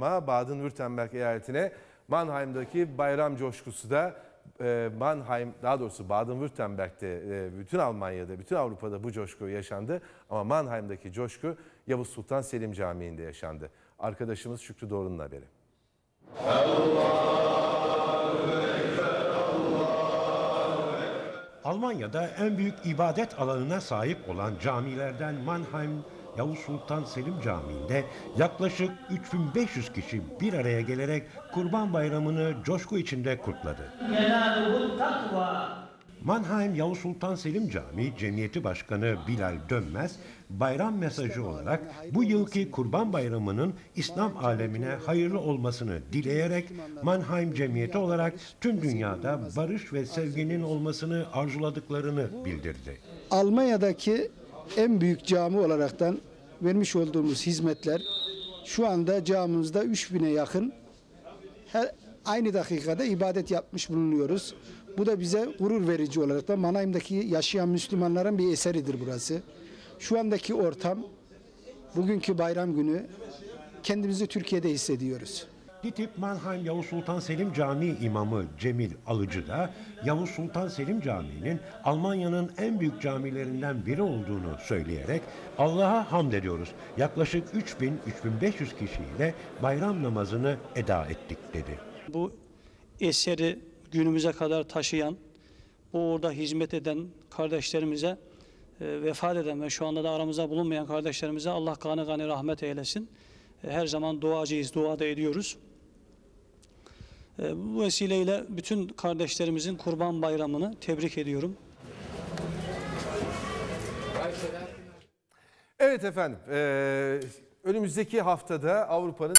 Baden-Württemberg eyaletine Mannheim'daki bayram coşkusu da e, Mannheim daha doğrusu Baden-Württemberg'de e, bütün Almanya'da bütün Avrupa'da bu coşku yaşandı ama Mannheim'daki coşku Yavuz Sultan Selim Camii'nde yaşandı. Arkadaşımız Şükrü Doğru'nun haberi. Almanya'da en büyük ibadet alanına sahip olan camilerden Mannheim Yavuz Sultan Selim Camii'nde yaklaşık 3500 kişi bir araya gelerek Kurban Bayramı'nı coşku içinde kutladı. Mannheim Yavuz Sultan Selim Camii Cemiyeti Başkanı Bilal Dönmez bayram mesajı olarak bu yılki Kurban Bayramı'nın İslam alemine hayırlı olmasını dileyerek Mannheim Cemiyeti olarak tüm dünyada barış ve sevginin olmasını arzuladıklarını bildirdi. Almanya'daki en büyük cami olaraktan vermiş olduğumuz hizmetler şu anda camimizde 3000'e yakın her, aynı dakikada ibadet yapmış bulunuyoruz. Bu da bize gurur verici olarak da Manayim'daki yaşayan Müslümanların bir eseridir burası. Şu andaki ortam, bugünkü bayram günü kendimizi Türkiye'de hissediyoruz. Ditip Mannheim Yavuz Sultan Selim Camii imamı Cemil Alıcı da Yavuz Sultan Selim Camii'nin Almanya'nın en büyük camilerinden biri olduğunu söyleyerek Allah'a hamd ediyoruz. Yaklaşık 3000-3500 kişiyle bayram namazını eda ettik dedi. Bu eseri günümüze kadar taşıyan, bu orada hizmet eden kardeşlerimize, e, vefat eden ve şu anda da aramızda bulunmayan kardeşlerimize Allah kanı kanı rahmet eylesin. E, her zaman duacıyız, dua da ediyoruz. E, bu vesileyle bütün kardeşlerimizin Kurban Bayramı'nı tebrik ediyorum. Evet efendim e, önümüzdeki haftada Avrupa'nın